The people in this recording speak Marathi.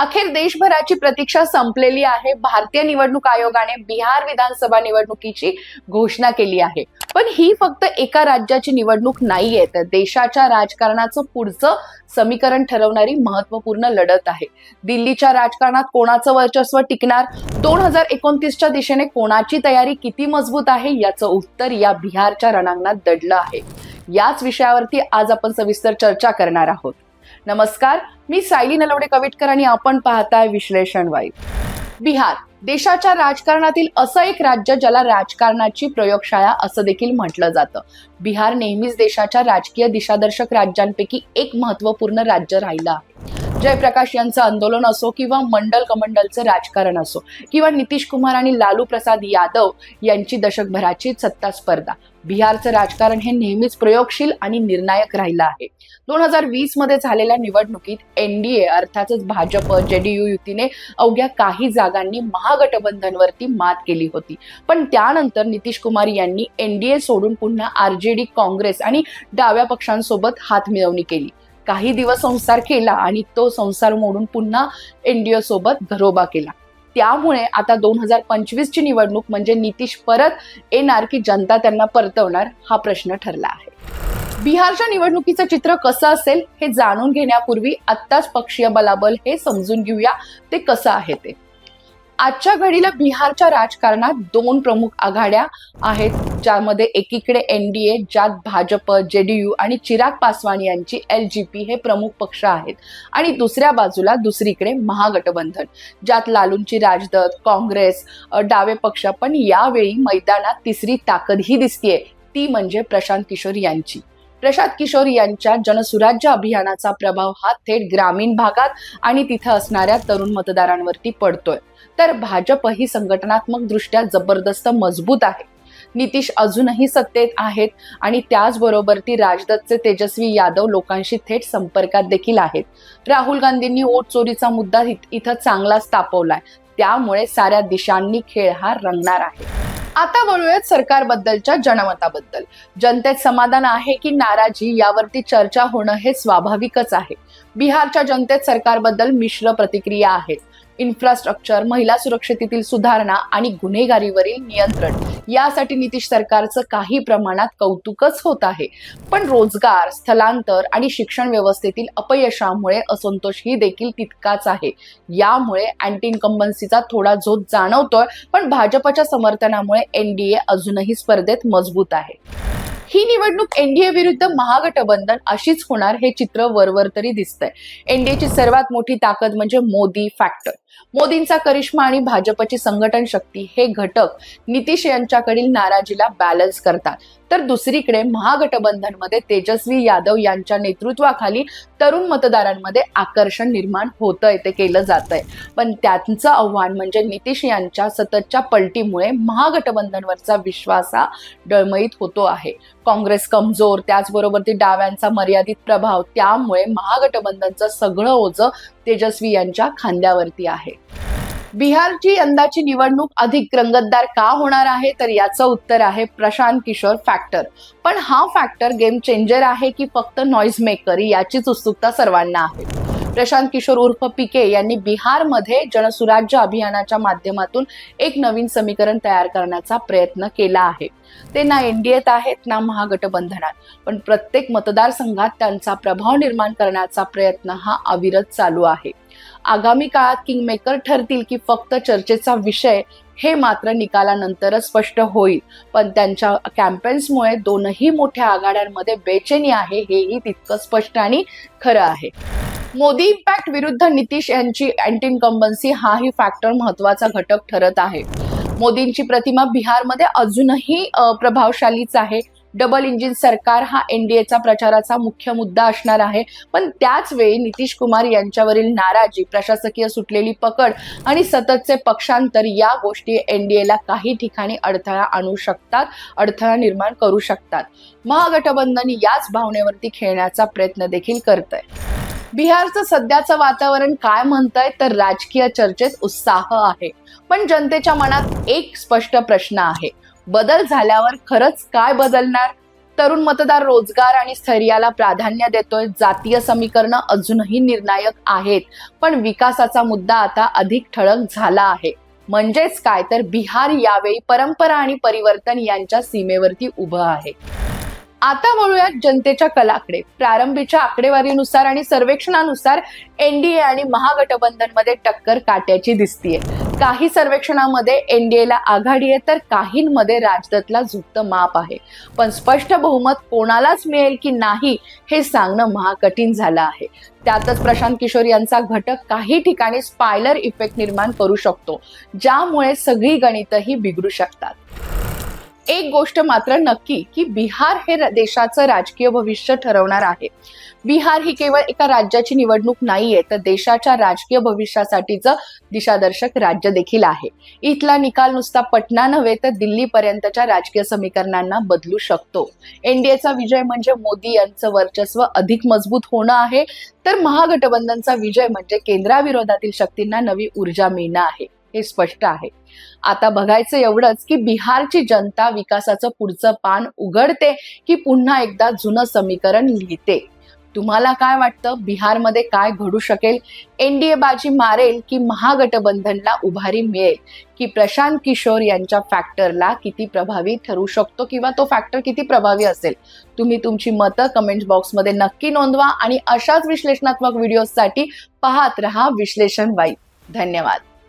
अखेर देशभराची प्रतीक्षा संपलेली आहे. भारतीय निवडणूक आयोगाने बिहार विधानसभा निवडणुकीची घोषणा केली आहे. पण ही फक्त एका राज्याची निवडणूक नाहीये. तर देशाच्या राजकारणाचं पुढचं समीकरण ठरवणारी महत्त्वपूर्ण लढत आहे. दिल्लीच्या राजकारणात कोणाचं वर्चस्व टिकणार? दोन हजार एकोणतीसच्या दिशेने कोणाची तयारी किती मजबूत आहे? याचं उत्तर या बिहारच्या रणांगणात दडलं आहे. याच विषयावरती आज आपण सविस्तर चर्चा करणार आहोत. नमस्कार मी सायली नलवडे कविटकर आणि आपण पाहताय विश्लेषण वाईट बिहार देशाच्या राजकारणातील असं एक राज्य ज्याला राजकारणाची प्रयोगशाळा असं देखील म्हटलं जातं. बिहार नेहमीच देशाच्या राजकीय दिशादर्शक राज्यांपैकी एक महत्त्वपूर्ण राज्य राहिलं आहे. जयप्रकाश यांचं आंदोलन असो किंवा मंडल कमंडलचं राजकारण असो किंवा नितीश कुमार आणि लालू प्रसाद यादव यांची दशकभराची सत्ता स्पर्धा. बिहारचं राजकारण हे नेहमीच प्रयोगशील आणि निर्णायक राहिलं आहे. दोन हजार वीसमध्ये झालेल्या निवडणुकीत एनडीए अर्थातच भाजप जेडीयू युतीने अवघ्या काही जागांनी महागठबंधनवरती मात केली होती. पण त्यानंतर नितीश कुमार यांनी एनडीए सोडून पुन्हा आरजेडी काँग्रेस आणि डाव्या पक्षांसोबत हातमिळवणी केली. काही दिवस संसार केला आणि तो संसार मोडून पुन्हा एनडीए सोबत घरोबा केला. त्यामुळे आता दोन हजार पंचवीस ची निवडणूक म्हणजे नितीश परत येणार की जनता त्यांना परतवणार हा प्रश्न ठरला आहे. बिहारच्या निवडणुकीचं चित्र कसं असेल हे जाणून घेण्यापूर्वी आत्ताच पक्षीय बलाबल हे समजून घेऊया ते कसं आहे ते. आजच्या घडीला बिहारच्या राजकारणात दोन प्रमुख आघाड्या आहेत ज्यामध्ये एकीकडे एनडीए ज्यात भाजप जेडीयू आणि चिराग पासवान यांची एल जी पी हे प्रमुख पक्ष आहेत. आणि दुसऱ्या बाजूला दुसरीकडे महागठबंधन ज्यात लालूंची राजदत काँग्रेस डावे पक्ष पण यावेळी मैदानात तिसरी ताकद ही दिसतीये ती म्हणजे प्रशांत किशोर यांची. प्रशांत किशोर यांच्या जनसुराज्य अभियानाचा प्रभाव हा थेट ग्रामीण भागात आणि तिथं असणाऱ्या तरुण मतदारांवरती पडतोय. तर भाजप ही संघटनात्मक दृष्ट्या जबरदस्त मजबूत आहे. नितीश अजूनही सत्तेत आहेत आणि त्याचबरोबर ती राजदत्तचे तेजस्वी यादव लोकांशी थेट संपर्कात देखील आहेत. राहुल गांधींनी वोट चोरीचा मुद्दा इथं चांगलाच तापवलाय. त्यामुळे साऱ्या दिशांनी खेळ हा रंगणार आहे. आता वळूयात सरकारबद्दलच्या जनमताबद्दल. जनतेत समाधान आहे की नाराजी यावरती चर्चा होणं हे स्वाभाविकच आहे. बिहारच्या जनतेत सरकारबद्दल मिश्र प्रतिक्रिया आहेत इन्फ्रास्ट्रक्चर महिला सुरक्षेतील सुधारणा आणि गुन्हेगारीवरील नियंत्रण. यासाठी नितीश सरकारचं काही प्रमाणात कौतुकच होत आहे. पण रोजगार स्थलांतर आणि शिक्षण व्यवस्थेतील अपयशामुळे असंतोषही देखील तितकाच आहे. यामुळे अँटी इन्कम्बन्सीचा थोडा झोत जाणवतोय पण भाजपच्या समर्थनामुळे एनडीए अजूनही स्पर्धेत मजबूत आहे. ही निवडणूक एनडीए विरुद्ध महागठबंधन अशीच होणार हे चित्र वरवर तरी दिसतंय. एनडीएची सर्वात मोठी ताकद म्हणजे मोदी फॅक्टर मोदींचा करिश्मा आणि भाजपची संघटन शक्ती हे घटक नितीश यांच्याकडील नाराजीला बॅलन्स करतात. तर दुसरीकडे महागठबंधनमध्ये तेजस्वी यादव यांच्या नेतृत्वाखाली तरुण मतदारांमध्ये आकर्षण निर्माण होतंय ते केलं जातंय. पण त्यांचं आव्हान म्हणजे नितीश यांच्या सततच्या पलटीमुळे महागठबंधनवरचा विश्वास हा डळमळीत होतो आहे. काँग्रेस कमजोर त्याचबरोबर ती डाव्यांचा मर्यादित प्रभाव त्यामुळे महागठबंधनचं सगळं ओझं तेजस्वी यांच्या खांद्यावरती आहे. बिहारची यंदाची निवडणूक अधिक रंगतदार का होणार आहे? तर याचं उत्तर आहे प्रशांत किशोर फॅक्टर पण हा फॅक्टर गेम चेंजर आहे की फक्त नॉईज मेकर याचीच उत्सुकता सर्वांना आहे. प्रशांत किशोर उर्फ पिके यांनी बिहारमध्ये जनसुराज्य अभियानाच्या माध्यमातून एक नवीन समीकरण तयार करण्याचा प्रयत्न केला आहे. ते ना एनडीएत आहेत ना महागठबंधनात. पण प्रत्येक मतदारसंघात त्यांचा प्रभाव निर्माण करण्याचा प्रयत्न हा अविरत चालू आहे. आगामी काळात किंगमेकर ठरतील की फक्त चर्चेचा विषय हे मात्र निकालानंतरच स्पष्ट होईल. पण त्यांच्या कॅम्पेन्समुळे दोनही मोठ्या आघाड्यांमध्ये बेचैनी आहे हेही तितकं स्पष्ट आणि खरं आहे. मोदी इम्पॅक्ट विरुद्ध नितीश यांची अँटी इन्कम्बन्सी हाही फॅक्टर महत्त्वाचा घटक ठरत आहे. मोदींची प्रतिमा बिहारमध्ये अजूनही प्रभावशालीच आहे. डबल इंजिन सरकार हा एनडीएचा प्रचाराचा मुख्य मुद्दा असणार आहे. पण त्याच वेळी नितीश कुमार यांच्यावरील नाराजी प्रशासकीय सुटलेली पकड आणि सततचे पक्षांतर या गोष्टी एनडीएला काही ठिकाणी अडथळा आणू शकतात अडथळा निर्माण करू शकतात. महागठबंधन याच भावनेवरती खेळण्याचा प्रयत्न देखील करत आहे बिहारचं सध्याचं वातावरण काय म्हणतंय तर राजकीय चर्चेत उत्साह आहे. पण जनतेच्या मनात एक स्पष्ट प्रश्न आहे. बदल झाल्यावर खरंच काय बदलणार? तरुण मतदार रोजगार आणि स्थैर्याला प्राधान्य देतोय. जातीय समीकरणं अजूनही निर्णायक आहेत. पण विकासाचा मुद्दा आता अधिक ठळक झाला आहे. म्हणजेच काय? तर बिहार यावेळी परंपरा आणि परिवर्तन यांच्या सीमेवरती उभं आहे. आता वळूयात जनतेच्या कलाकडे. प्रारंभीच्या आकडेवारीनुसार आणि सर्वेक्षणानुसार एनडीए आणि महागठबंधनमध्ये टक्कर काट्याची दिसतीये. काही सर्वेक्षणामध्ये एनडीएला आघाडी आहे तर काहींमध्ये राजदत्तला झुकतं माप आहे. पण स्पष्ट बहुमत कोणालाच मिळेल की नाही हे सांगणं महाकठीण झालं आहे. त्यातच प्रशांत किशोर यांचा घटक काही ठिकाणी स्पायलर इफेक्ट निर्माण करू शकतो ज्यामुळे सगळी गणितही बिघडू शकतात. एक गोष्ट मात्र नक्की की बिहार हे देशाचं राजकीय भविष्य ठरवणार आहे. बिहार ही केवळ एका राज्याची निवडणूक नाहीये तर देशाच्या राजकीय भविष्यासाठीचं दिशादर्शक राज्य देखील आहे. इथला निकाल नुसता पटना नव्हे तर दिल्लीपर्यंतच्या राजकीय समीकरणांना बदलू शकतो. एनडीएचा विजय म्हणजे मोदी यांचं वर्चस्व अधिक मजबूत होणं आहे तर महागठबंधनचा विजय म्हणजे केंद्राविरोधातील शक्तींना नवी ऊर्जा मिळणं आहे. हे स्पष्ट आहे. आता बघायचं एवढंच की बिहारची जनता विकासाचं पुढचं पान उघडते की पुन्हा एकदा जुनं समीकरण लिहिते. तुम्हाला काय वाटतं? बिहारमध्ये काय घडू शकेल? एनडीए बाजी मारेल की महागठबंधनला उभारी मिळेल? की प्रशांत किशोर यांच्या फॅक्टरला किती प्रभावी ठरू शकतो किंवा तो फॅक्टर किती प्रभावी असेल? तुम्ही तुमची मतं कमेंट बॉक्समध्ये नक्की नोंदवा आणि अशाच विश्लेषणात्मक व्हिडिओसाठी पाहत रहा विश्लेषण वाई. धन्यवाद.